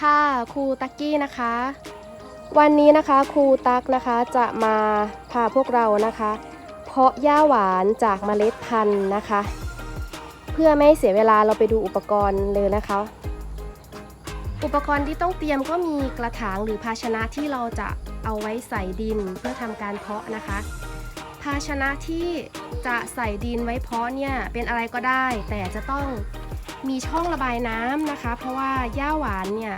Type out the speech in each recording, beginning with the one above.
ค่ะครูตักกี้นะคะ วันนี้นะคะครูตักนะคะจะมาพาพวกเรานะคะ เพาะหญ้าหวานจากเมล็ดพันธุ์นะคะ เพื่อไม่ให้เสียเวลาเราไปดูอุปกรณ์เลยนะคะ อุปกรณ์ที่ต้องเตรียมก็มีกระถางหรือภาชนะที่เราจะเอาไว้ใส่ดินเพื่อทำการเพาะนะคะ ภาชนะที่จะใส่ดินไว้เพาะเนี่ยเป็นอะไรก็ได้ แต่จะต้อง มีช่องระบายน้ำนะคะ เพราะว่าหญ้าหวานเนี่ย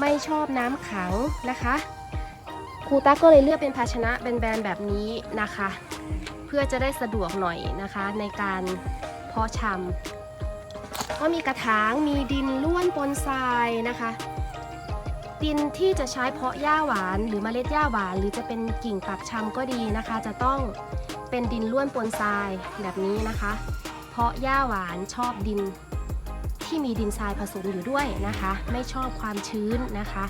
ไม่ชอบน้ำขังนะคะครูตั๊กก็เลยเลือกเป็นภาชนะแบนๆแบบนี้นะคะ เพื่อจะได้สะดวกหน่อยนะคะ ในการเพาะชำก็มีกระถางมีดินล้วนปนทรายนะคะ ดินที่จะใช้เพาะหญ้าหวานหรือเมล็ดหญ้าหวาน หรือจะเป็นกิ่งปักชำก็ดีนะคะ จะต้องเป็นดินล้วนปนทรายแบบนี้นะคะ เพราะหญ้าหวานชอบดิน ที่มีดินทรายผสมอยู่ด้วยนะคะ ไม่ชอบความชื้นนะคะ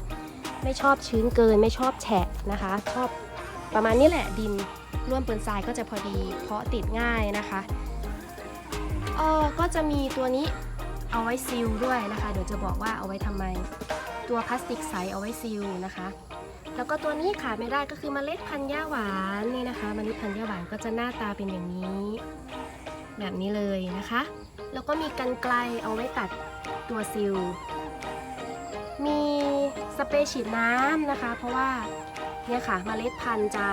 ไม่ชอบชื้นเกิน ไม่ชอบแฉะนะคะ ชอบประมาณนี้แหละดินร่วนปนทรายก็จะพอดีเพาะติดง่ายนะคะอ๋อก็จะมีตัวนี้เอาไว้ซีลด้วยนะคะ เดี๋ยวจะบอกว่าเอาไว้ทำไม ตัวพลาสติกใสเอาไว้ซีลนะคะ แล้วก็ตัวนี้ขาดไม่ได้ก็คือเมล็ดพันธุ์หญ้าหวานนี่นะคะเมล็ดพันธุ์หญ้าหวานก็จะหน้าตาเป็นอย่างนี้ แบบนี้เลยนะคะ แล้วก็มีกันไกลเอาไว้ตัดตัวซิล มีสเปรย์ฉีดน้ำนะคะ เพราะว่าเนี่ยค่ะเมล็ดพันธุ์จะ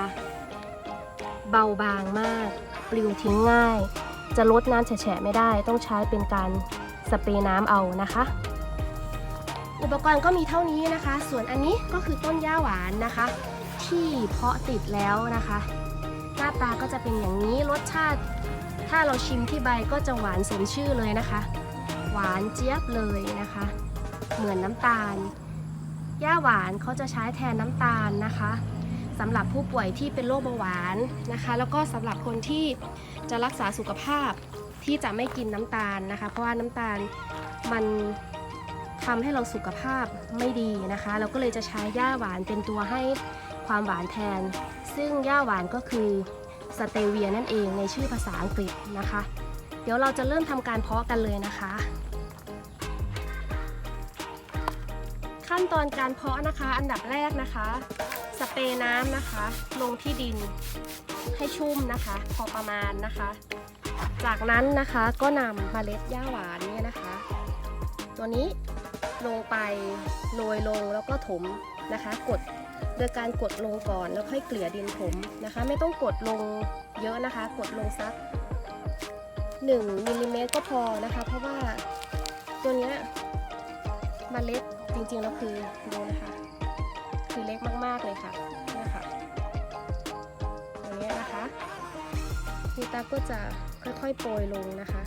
เบาบางมาก ปลิวทิ้งง่าย จะลดน้ำแฉะไม่ได้ต้องใช้เป็นการสเปรย์น้ำเอานะคะ อุปกรณ์ก็มีเท่านี้นะคะ ส่วนอันนี้ก็คือต้นหญ้าหวานนะคะ ที่เพาะติดแล้วนะคะ หน้าตาก็จะเป็นอย่างนี้รสชาติ ถ้าเราชิมที่ใบก็จะหวานสมชื่อเลยนะคะ หวานเจี๊ยบเลยนะคะ เหมือนน้ำตาลหญ้าหวานเขาจะใช้แทนน้ำตาลนะคะสำหรับผู้ป่วยที่เป็นโรคเบาหวานนะคะ แล้วก็สำหรับคนที่จะรักษาสุขภาพที่จะไม่กินน้ำตาลนะคะ เพราะว่าน้ำตาลมันทำให้เราสุขภาพไม่ดีนะคะ เราก็เลยจะใช้หญ้าหวานเป็นตัวให้ความหวานแทน ซึ่งหญ้าหวานก็คือ สเตเวียนั่นเองในชื่อภาษาอังกฤษนะคะ เดี๋ยวเราจะเริ่มทำการเพาะกันเลยนะคะ ขั้นตอนการเพาะนะคะ อันดับแรกนะคะ สเปรย์น้ำนะคะ ลงที่ดินให้ชุ่มนะคะ พอประมาณนะคะ จากนั้นนะคะก็นำเมล็ดหญ้าหวานเนี่ยนะคะ ตัวนี้ลงไปโรยลงแล้วก็ถมนะคะ กด โดยการกดลงก่อนแล้วค่อยเกลี่ยดินถมนะคะ ไม่ต้องกดลงเยอะนะคะ กดลงสัก1มิลลิเมตรก็พอนะคะ เพราะว่าตัวเนี้ยมันเล็ดจริงๆแล้วคือดูนะคะ คือเล็กมากๆเลยค่ะเนี่ยค่ะตัวเนี้ยนะคะคุณตาก็จะค่อยๆโปรยลงนะคะ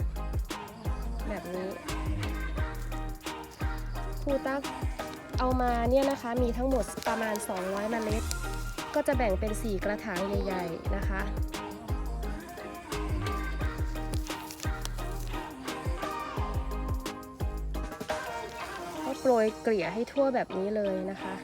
แบบนี้ครูตัก เอามาเนี่ยนะคะมีทั้งหมดประมาณ 200 เมล็ด ก็จะแบ่งเป็น 4 กระถางใหญ่ๆนะคะ ก็โปรยเกลี่ยให้ทั่วแบบนี้เลยนะคะ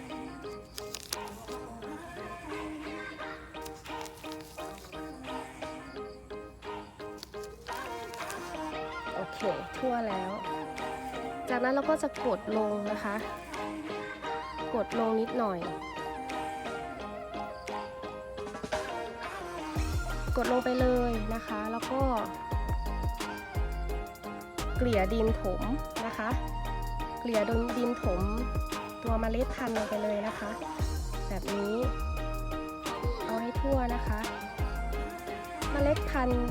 โอเคทั่วแล้ว จากนั้นเราก็จะกดลงนะคะ กดลงนิดหน่อย กดลงไปเลยนะคะ แล้วก็เกลี่ยดินถมนะคะ เกลี่ยดินดินถมตัวเมล็ดพันธุ์ลงไปเลยนะคะ แบบนี้ เอาให้ทั่วนะคะเมล็ดพันธุ์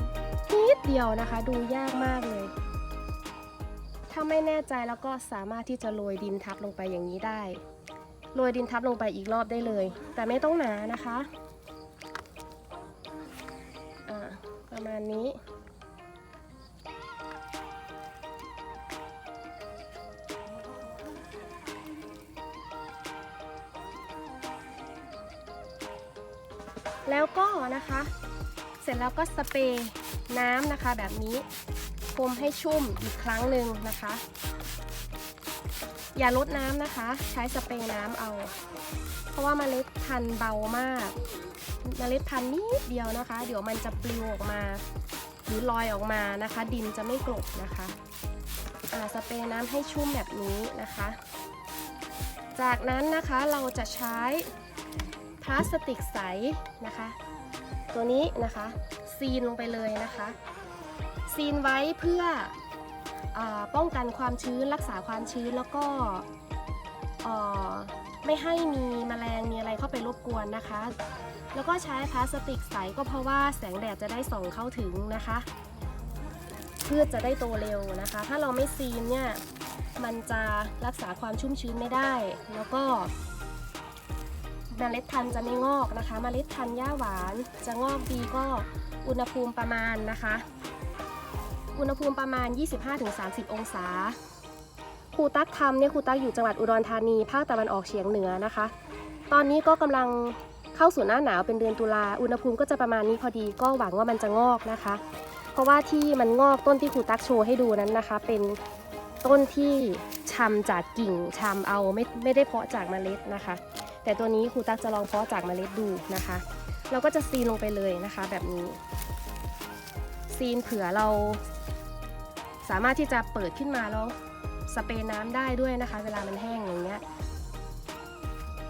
นิดเดียวนะคะ ดูยากมากเลย ถ้าไม่แน่ใจแล้วก็สามารถที่จะโรยดินทับลงไปอย่างนี้ได้ โรยดินทับลงไปอีกรอบได้เลย แต่ไม่ต้องหนานะคะอ่าประมาณนี้แล้วก็นะคะ เสร็จแล้วก็สเปรย์น้ำนะคะแบบนี้พรมให้ชุ่มอีกครั้งหนึ่งนะคะ อย่าลดน้ำนะคะ ใช้สเปรย์น้ำเอา เพราะว่าเมล็ดพันธุ์เบามากเมล็ดพันธุ์นิดเดียวนะคะ เดี๋ยวมันจะปลิวออกมา หรือลอยออกมานะคะ ดินจะไม่กลบนะคะอ่าสเปรย์น้ำให้ชุ่มแบบนี้นะคะ จากนั้นนะคะเราจะใช้พลาสติกใสนะคะ ตัวนี้นะคะ ซีนลงไปเลยนะคะ ซีนไว้เพื่อ ป้องกันความชื้นรักษาความชื้นแล้วก็ไม่ให้มีแมลงมีอะไรเข้าไปรบกวนนะคะ แล้วก็ใช้พลาสติกใสก็เพราะว่าแสงแดดจะได้ส่องเข้าถึงนะคะพืชจะได้โตเร็วนะคะ ถ้าเราไม่ซีนเนี่ยมันจะรักษาความชุ่มชื้นไม่ได้ แล้วก็เมล็ดพันธุ์จะไม่งอกนะคะเมล็ดพันธุ์หญ้าหวาน จะงอกดีก็อุณหภูมิประมาณนะคะ อุณหภูมิประมาณ 25-30 องศา ครูตักทำเนี่ยครูตักอยู่จังหวัดอุดรธานีภาคตะวันออกเฉียงเหนือนะคะ ตอนนี้ก็กำลังเข้าสู่หน้าหนาวเป็นเดือนตุลา อุณหภูมิก็จะประมาณนี้พอดีก็หวังว่ามันจะงอกนะคะ เพราะว่าที่มันงอกต้นที่ครูตักโชว์ให้ดูนั้นนะคะ เป็นต้นที่ชำจากกิ่งชำเอาไม่ไม่ได้เพาะจากเมล็ดนะคะ แต่ตัวนี้ครูตักจะลองเพาะจากเมล็ดดูนะคะ เราก็จะซีนลงไปเลยนะคะแบบนี้ซีนเผื่อเรา สามารถที่จะเปิดขึ้นมาแล้วสเปรย์น้ำได้ด้วยนะคะ เวลามันแห้งอย่างเงี้ย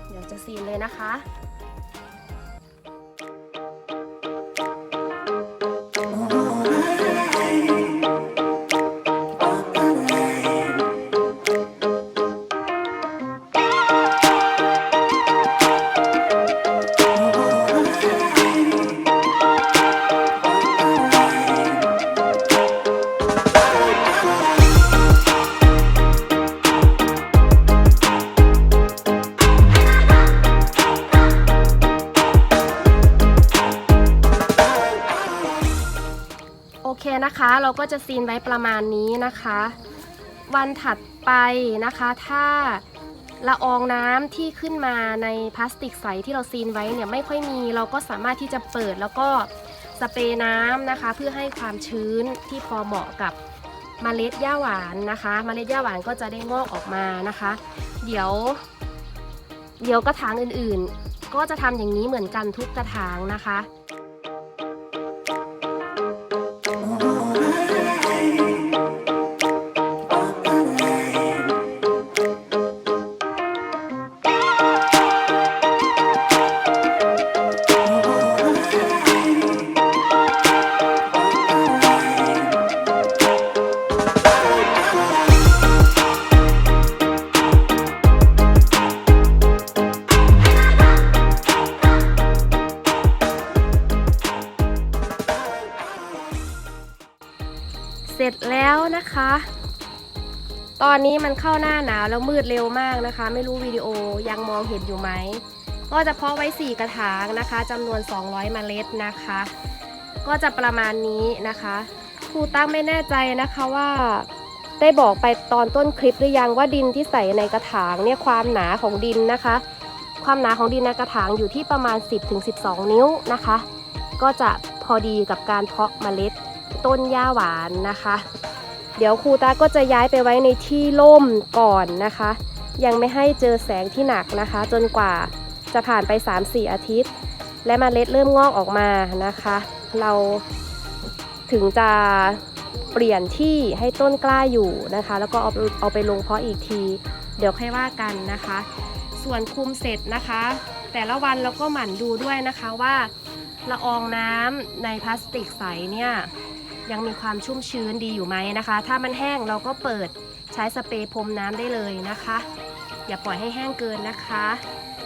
เดี๋ยวจะซีนเลยนะคะ เคนะเราก็จะซีนไว้ประมาณนี้นะคะ วันถัดไปนะคะ ถ้าละอองน้ำที่ขึ้นมาในพลาสติกใสที่เราซีนไว้เนี่ยไม่ค่อยมีเราก็สามารถที่จะเปิดแล้วก็สเปรย์น้ำนะคะ เพื่อให้ความชื้นที่พอเหมาะกับเมล็ดหญ้าหวานนะคะเมล็ดหญ้าหวานก็จะได้งอกออกมานะคะ เดี๋ยว เดี๋ยวกระถางอื่นๆ ก็จะทำอย่างนี้เหมือนกันทุกกระถางนะคะ อนนี้มันเข้าหน้าหนาวแล้วมืดเร็วมากนะคะ ไม่รู้วิดีโอยังมองเห็นอยู่ไหม ก็จะเพาะไว้ 4 กระถางนะคะจำนวน 200 เมล็ดนะคะ ก็จะประมาณนี้นะคะครูตั้งไม่แน่ใจนะคะว่าได้บอกไปตอนต้นคลิปหรือยังว่าดินที่ใส่ในกระถางเนี่ยความหนาของดินนะคะ ความหนาของดินในกระถางอยู่ที่ประมาณ 10-12 นิ้วนะคะ ก็จะพอดีกับการเพาะเมล็ดต้นหญ้าหวานนะคะ เดี๋ยวครูตาก็จะย้ายไปไว้ในที่ร่มก่อนนะคะ ยังไม่ให้เจอแสงที่หนักนะคะ จนกว่าจะผ่านไป 3-4 อาทิตย์ และมเมล็ดเริ่มงอกออกมานะคะ เราถึงจะเปลี่ยนที่ให้ต้นกล้าอยู่นะคะ แล้วก็เอาเอาไปลงเพาะอีกที เดี๋ยวค่อยว่ากันนะคะ ส่วนคุมเสร็จนะคะ แต่ละวันเราก็หมั่นดูด้วยนะคะว่าละอองน้ำในพลาสติกใสเนี่ย ยังมีความชุ่มชื้นดีอยู่ไหมนะคะ ถ้ามันแห้งเราก็เปิดใช้สเปรย์พรมน้ำได้เลยนะคะ อย่าปล่อยให้แห้งเกินนะคะ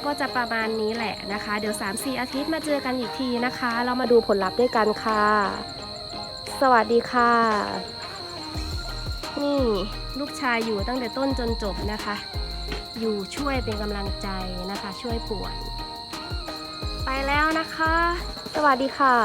ก็จะประมาณนี้แหละนะคะ เดี๋ยว 3-4 อาทิตย์มาเจอกันอีกทีนะคะ เรามาดูผลลัพธ์ด้วยกันค่ะ สวัสดีค่ะ นี่ลูกชายอยู่ตั้งแต่ต้นจนจบนะคะ อยู่ช่วยเป็นกำลังใจนะคะ ช่วยป่วน ไปแล้วนะคะ สวัสดีค่ะ